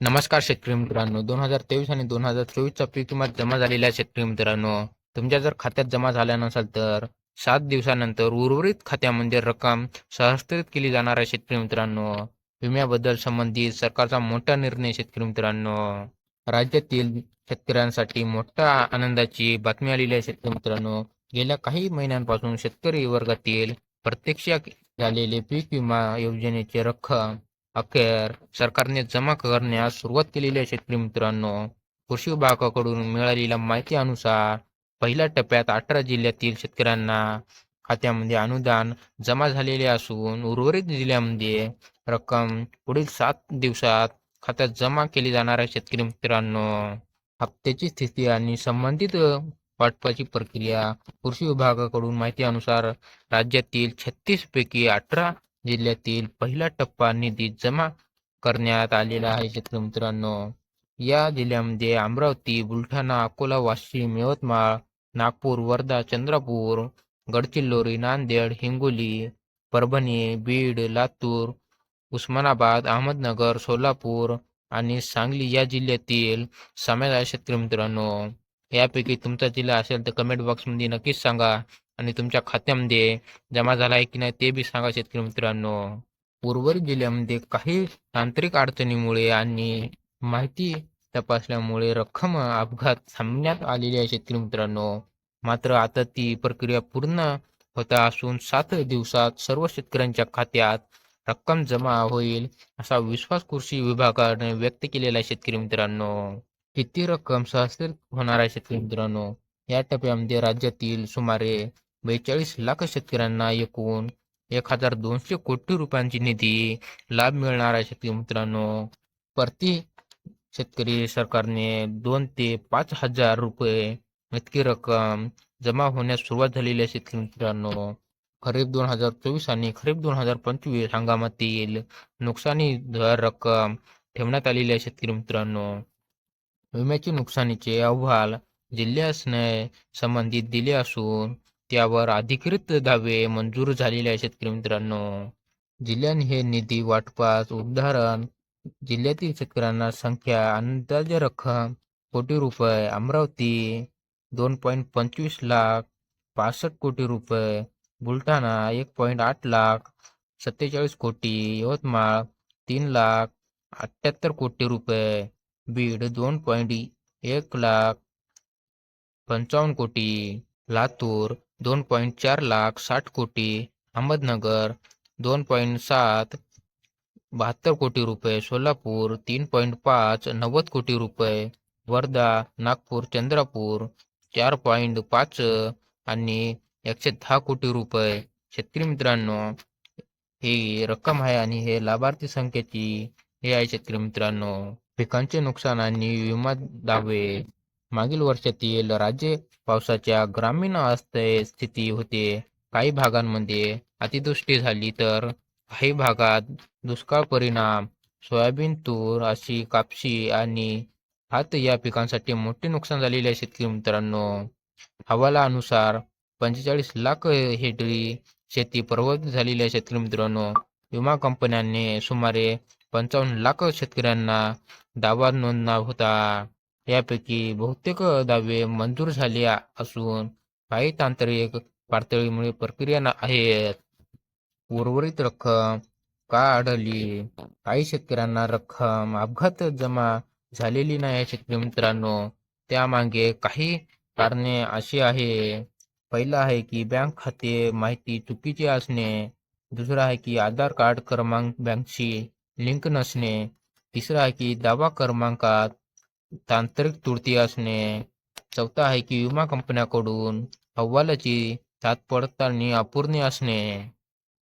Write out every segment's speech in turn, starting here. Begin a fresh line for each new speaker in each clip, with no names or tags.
नमस्कार शेतकरी मित्रांनो. दोन हजार तेवीस आणि दोन हजार चोवीसचा पीक विमा जमा झालेल्या शेतकरी मित्रांनो. तुमच्या जर खात्यात जमा झाल्या नसेल तर सात दिवसानंतर उर्वरित खात्यामध्ये म्हणजे रक्कम सहस्त्रित केली जाणार आहे शेतकरी मित्रांनो. विम्याबद्दल संबंधित सरकारचा मोठा निर्णय शेतकरी मित्रांनो. राज्यातील शेतकऱ्यांसाठी मोठा आनंदाची बातमी आलेली आहे शेतकरी मित्रांनो. गेल्या काही महिन्यांपासून शेतकरी वर्गातील प्रत्यक्ष झालेले पीक विमा योजनेची रक्कम अखेर सरकारने जमा करण्यास सुरुवात केलेली आहे शेतकरी मित्रांनो. कृषी विभागाकडून मिळालेल्या माहिती अनुसार पहिल्या टप्प्यात अठरा जिल्ह्यातील शेतकऱ्यांना खात्यामध्ये अनुदान जमा झालेले असून उर्वरित जिल्ह्यामध्ये रक्कम पुढील सात दिवसात खात्यात जमा केली जाणार आहे शेतकरी मित्रांनो. हप्त्याची स्थिती आणि संबंधित वाटपाची प्रक्रिया कृषी विभागाकडून माहिती अनुसार राज्यातील छत्तीस पैकी अठरा जिल्ह्यातील पहिला टप्पा निधी जमा करण्यात आलेला आहे. शेतकरी मित्रांनो या जिल्ह्यामध्ये अमरावती बुलढाणा अकोला वाशिम यवतमाळ नागपूर वर्धा चंद्रपूर गडचिरोली नांदेड हिंगोली परभणी बीड लातूर उस्मानाबाद अहमदनगर सोलापूर आणि सांगली या जिल्ह्यातील समाज आहे. शेतकरी मित्रांनो यापैकी तुमचा जिल्हा असेल तर कमेंट बॉक्समध्ये नक्कीच सांगा. आणि तुमच्या खात्यामध्ये जमा झाला आहे की नाही ते बी सांगा शेतकरी मित्रांनो. उर्वरित जिल्ह्यामध्ये काही तांत्रिक अडचणीमुळे आणि माहिती तपासल्यामुळे रक्कम अपघात थांबण्यात आलेली आहे शेतकरी मित्रांनो. मात्र आता ती प्रक्रिया पूर्ण होता असून सात दिवसात सर्व शेतकऱ्यांच्या खात्यात रक्कम जमा होईल असा विश्वास कृषी विभागाने व्यक्त केलेला आहे शेतकरी मित्रांनो. किती रक्कम सहस्त्रित होणार आहे शेतकरी मित्रांनो? या टप्प्यामध्ये राज्यातील सुमारे बेचाळीस लाख शेतकऱ्यांना एकूण एक हजार दोनशे कोटी रुपयांची निधी लाभ मिळणार आहे शेतकरी मित्रांनो. प्रति शेतकरी सरकारने दोन ते पाच हजार रुपये इतकी रक्कम जमा होण्यास सुरुवात झालेली आहे शेतकरी मित्रांनो. खरीप दोन हजार चोवीस आणि खरीप दोन हजार पंचवीस हंगामातील नुकसानी दर रक्कम ठेवण्यात आलेली आहे शेतकरी मित्रांनो. विम्याची नुकसानीचे अहवाल जिल्ह्यासने संबंधित दिले असून त्यावर अधिकृत दावे मंजूर झालेले आहेत शेतकरी मित्रांनो. जिल्ह्याने हे निधी वाटपास उदाहरण जिल्ह्यातील शेतकऱ्यांना संख्या अंदाजे रक्कम कोटी रुपये अमरावती दोन पॉईंट पंचवीस लाख पासष्ट कोटी रुपये बुलढाणा एक पॉईंट आठ लाख सत्तेचाळीस कोटी यवतमाळ तीन लाख अठ्ठ्याहत्तर कोटी रुपये बीड दोन पॉईंट एक लाख पंचावन्न कोटी लातूर दोन पॉईंट चार लाख साठ कोटी अहमदनगर दोन पॉईंट सात बहात्तर कोटी रुपये सोलापूर तीन पॉईंट पाच नव्वद कोटी रुपये वर्धा नागपूर चंद्रपूर चार पॉईंट पाच आणि एकशे दहा कोटी रुपये. शेतकरी मित्रांनो ही रक्कम आहे आणि हे लाभार्थी संख्येची हे आहे शेतकरी मित्रांनो. पिकांचे नुकसान आणि विमा दावे. मागील वर्षातील राज्य पावसाच्या ग्रामीण अवस्थे स्थिती होते. काही भागांमध्ये अतिवृष्टी झाली तर काही भागात दुष्काळ परिणाम सोयाबीन तूर अशी कापशी आणि हात या पिकांसाठी मोठे नुकसान झालेले आहे शेतकरी मित्रांनो. हवालानुसार पंचेचाळीस लाख हेक्टरी शेती प्रभावित झालेली आहे शेतकरी मित्रांनो. विमा कंपन्यांनी सुमारे पंचावन्न लाख शेतकऱ्यांना दावा नोंदवला होता. यापैकी बहुतेक दावे मंजूर झाले असून काही तांत्रिक पातळीमुळे प्रक्रिया आहेत. उर्वरित रक्कम का आढळली काही शेतकऱ्यांना रक्कम अपघात जमा झालेली नाही शेतकरी मित्रांनो. त्यामागे काही कारणे अशी आहे. पहिलं आहे की बँक खाते माहिती चुकीची असणे. दुसरं आहे की आधार कार्ड क्रमांक बँकशी लिंक नसणे. तिसरं आहे की दावा क्रमांकात तांत्रिक त्रुटी असणे चौथा आहे की विमा कंपन्याकडून अहवालाची तात्पडताळणी अपूर्ण असणे.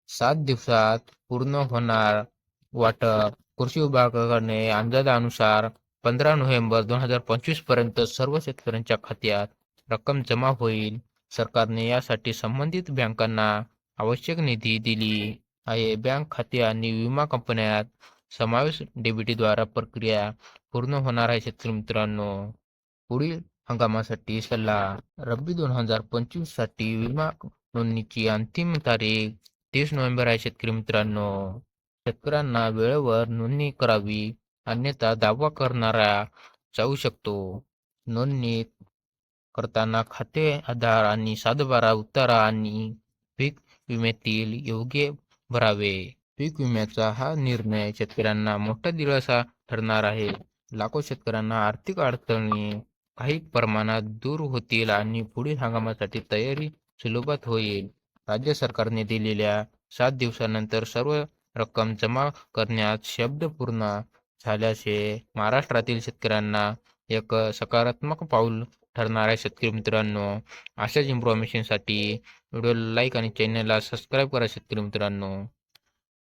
सात दिवसात पूर्ण होणार वाटप कृषी विभागाकडे अंदाजानुसार पंधरा नोव्हेंबर दोन हजार पंचवीसपर्यंत सर्व शेतकऱ्यांच्या खात्यात रक्कम जमा होईल. सरकारने यासाठी संबंधित बँकांना आवश्यक निधी दिली आहे. बँक खाते आणि विमा कंपन्यात समावेश डीबीटीद्वारा प्रक्रिया पूर्ण होणार आहे शेतकरी मित्रांनो. पुढील हंगामासाठी सल्ला रब्बी दोन हजार पंचवीससाठी विमा नोंदणीची अंतिम तारीख तीस नोव्हेंबर आहे शेतकरी मित्रांनो. शेतकऱ्यांना वेळेवर नोंदणी करावी अन्यथा दावा करणारा जाऊ शकतो. नोंदणी करताना खाते आधार आणि सातबारा उतारा आणि पीक विम्यातील योग्य भरावे. पीक विम्याचा हा निर्णय शेतकऱ्यांना मोठा दिलासा ठरणार आहे. लाखो शेतकऱ्यांना आर्थिक अडचणी काही प्रमाणात दूर होतील आणि पुढील हंगामासाठी तयारी सुलभत होईल. राज्य सरकारने दिलेल्या सात दिवसानंतर सर्व रक्कम जमा करण्यात शब्द पूर्ण झाल्याचे महाराष्ट्रातील शेतकऱ्यांना एक सकारात्मक पाऊल ठरणार आहे. शेतकरी मित्रांनो अशाच इन्फॉर्मेशनसाठी व्हिडिओला लाईक आणि चॅनलला सबस्क्राईब करा. शेतकरी मित्रांनो